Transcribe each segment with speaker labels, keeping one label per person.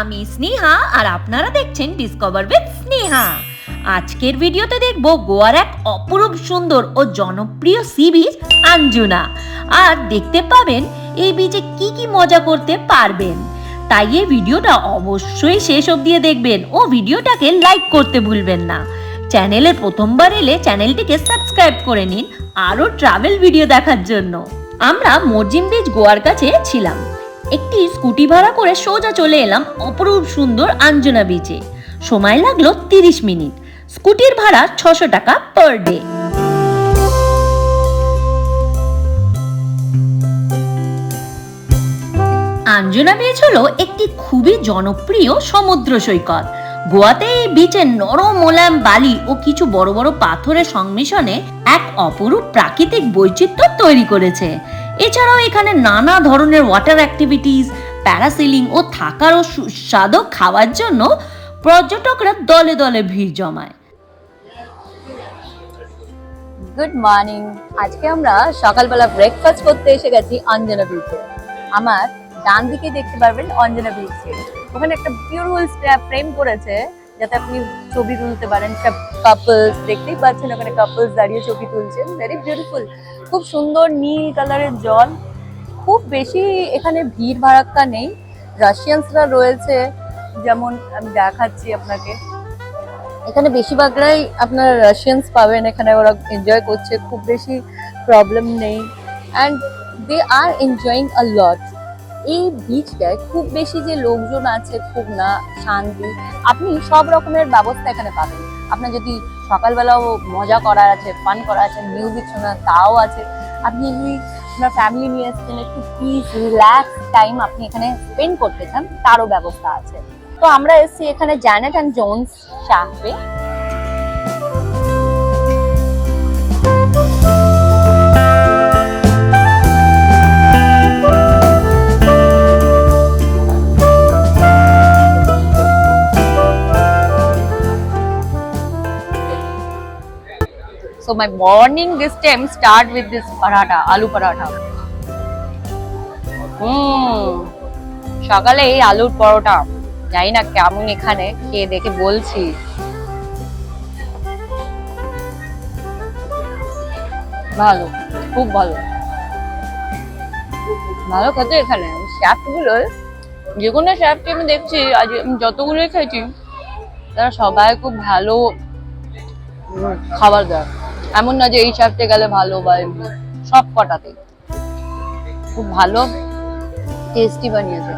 Speaker 1: আমি স্নেহা আর আপনারা দেখছেন ডিসকভার উইথ স্নেহা। আজকের ভিডিওতে দেখব গোয়ার এক অপরূপ সুন্দর ও জনপ্রিয় সি বিচ, আঞ্জুনা। আর দেখতে পাবেন এই বিচে কি কি মজা করতে পারবেন। তাই এই ভিডিওটা অবশ্যই শেষ অবধি দেখবেন ও ভিডিওটাকে লাইক করতে ভুলবেন না। চ্যানেলে প্রথমবার এলে চ্যানেলটিকে সাবস্ক্রাইব করে নিন, আরও ট্রাভেল ভিডিও দেখার জন্য। আমরা মর্জিম বিচ গোয়ার কাছে ছিলাম। একটি স্কুটি ভাড়া করে সোজা চলে এলাম অপরূপ সুন্দর আঞ্জনা বিচে সময় লাগল তিরিশ মিনিট। স্কুটির ভাড়া ছশো টাকা পার ডে আঞ্জনা বিচ হলো একটি খুবই জনপ্রিয় সমুদ্র সৈকত। গোয়াতে এই বিচের নরম মোলায়েম বালি ও কিছু বড় বড় পাথরের সংমিশ্রণে এক অপরূপ প্রাকৃতিক বৈচিত্র্য তৈরি করেছে। এছাড়াও এখানে নানা ধরনের ওয়াটার অ্যাক্টিভিটিস প্যারাসিলিং ও থাকার ও সুস্বাদু খাওয়ার জন্য পর্যটকরা দলে দলে ভিড় জমায়।
Speaker 2: গুড মর্নিং আজকে আমরা সকালবেলা ব্রেকফাস্ট করতে এসে গেছি অঞ্জনা বিচে আমার ডান দিকে দেখতে পারবেন অঞ্জনা বিচে ওখানে একটা বিউটিফুল ফ্রেম করেছে। যাতে আপনি ছবি তুলতে পারেন। সব কাপলস দেখতেই পাচ্ছেন ওখানে কাপলস দাঁড়িয়ে ছবি তুলছেন। ভেরি বিউটিফুল খুব সুন্দর নীল কালারের জল। খুব বেশি এখানে ভিড় ভাড়াক্কা নেই। রাশিয়ানসরা রয়েছে। যেমন আমি দেখাচ্ছি আপনাকে। এখানে বেশিরভাগরাই আপনার রাশিয়ানস পাবেন। এখানে ওরা এনজয় করছে। খুব বেশি প্রবলেম নেই। অ্যান্ড দে আর এনজয়িং আ লট এই বিচটায় খুব বেশি যে লোকজন আছে, খুব না, শান্তি, আপনি সব রকমের ব্যবস্থা এখানে পাবেন। আপনার যদি সকালবেলাও মজা করার আছে ফান করার আছে মিউজিক শোনার তাও আছে, আপনি যদি আপনার ফ্যামিলি নিয়ে এসছেন, একটু পিস রিল্যাক্স টাইম আপনি এখানে স্পেন্ড করতে চান, তারও ব্যবস্থা আছে। তো আমরা এসেছি এখানে জ্যানেট অ্যান্ড জোন্স শাহবে So my morning this time start with this paratha, aloo paratha. হুম সকালে এই আলুর পরোটা জানি না কেমন এখানে খেয়ে দেখে বলছি। ভালো খুব ভালো। ভালো খেতে এখানে। শ্যাফটগুলো যে কোনো শ্যাফটে আমি দেখছি আজ যতগুলোই খেয়েছি তারা সবাই খুব ভালো খাবার দেয়। এমন না যে এই শ্যাফটে গেলে ভালো বা সব কটাতে। খুব ভালো টেস্টি বানিয়েছে।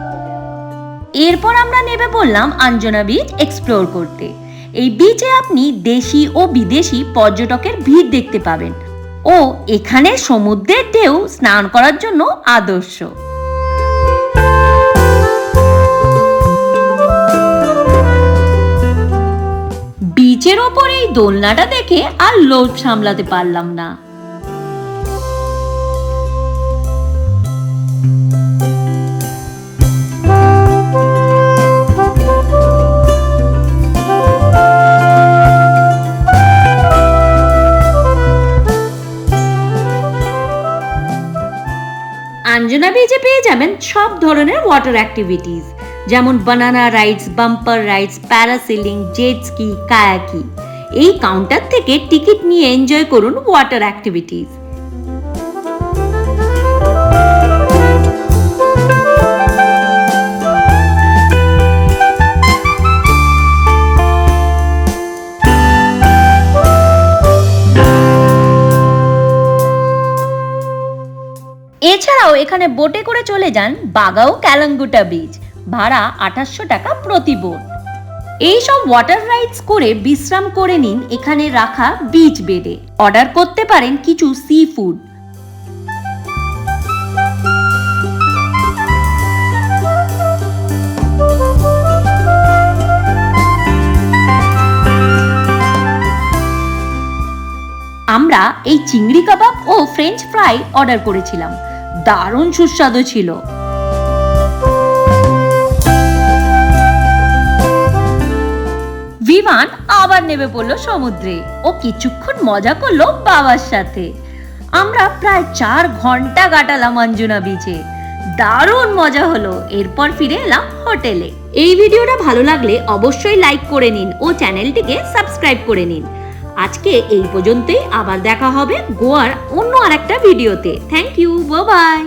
Speaker 1: এরপর আমরা নেমে পড়লাম আঞ্জনা বিচ এক্সপ্লোর করতে। এই বিচে আপনি দেশি ও বিদেশি পর্যটকের ভিড় দেখতে পাবেন। ও এখানে সমুদ্রের ঢেউ স্নান করার জন্য আদর্শ। দোলনাটা দেখে আর লোভ সামলাতে পারলাম না। আঞ্জনা বিচে পেয়ে যাবেন সব ধরনের ওয়াটার অ্যাক্টিভিটিস যেমন banana rides bumper rides parasailing jet ski কায়াকি এই কাউন্টার থেকে টিকিট নিয়ে এনজয় করুন ওয়াটার অ্যাক্টিভিটিস এছাড়াও এখানে বোটে করে চলে যান বাগাও ক্যালাঙ্গুটা বিচ ভাড়া আঠাশশো টাকা প্রতি বোট এইসব ওয়াটার রাইডস করে বিশ্রাম করে নিন এখানে রাখা বিচ বেডে অর্ডার করতে পারেন কিছু সি ফুড আমরা এই চিংড়ি কাবাব ও ফ্রেঞ্চ ফ্রাই অর্ডার করেছিলাম। দারুণ সুস্বাদু ছিল। বিমান আবার নেমে পড়ল সমুদ্রে। ও কিছুক্ষণ মজা করল বাবার সাথে। আমরা প্রায় চার ঘণ্টা কাটালাম অঞ্জনা বিচে দারুণ মজা হলো। এরপর ফিরে এলাম হোটেলে এই ভিডিওটা ভালো লাগলে অবশ্যই লাইক করে নিন ও চ্যানেলটিকে সাবস্ক্রাইব করে নিন। আজকে এই পর্যন্তই। আবার দেখা হবে গোয়ার অন্য আরেকটা ভিডিওতে থ্যাংক ইউ বাই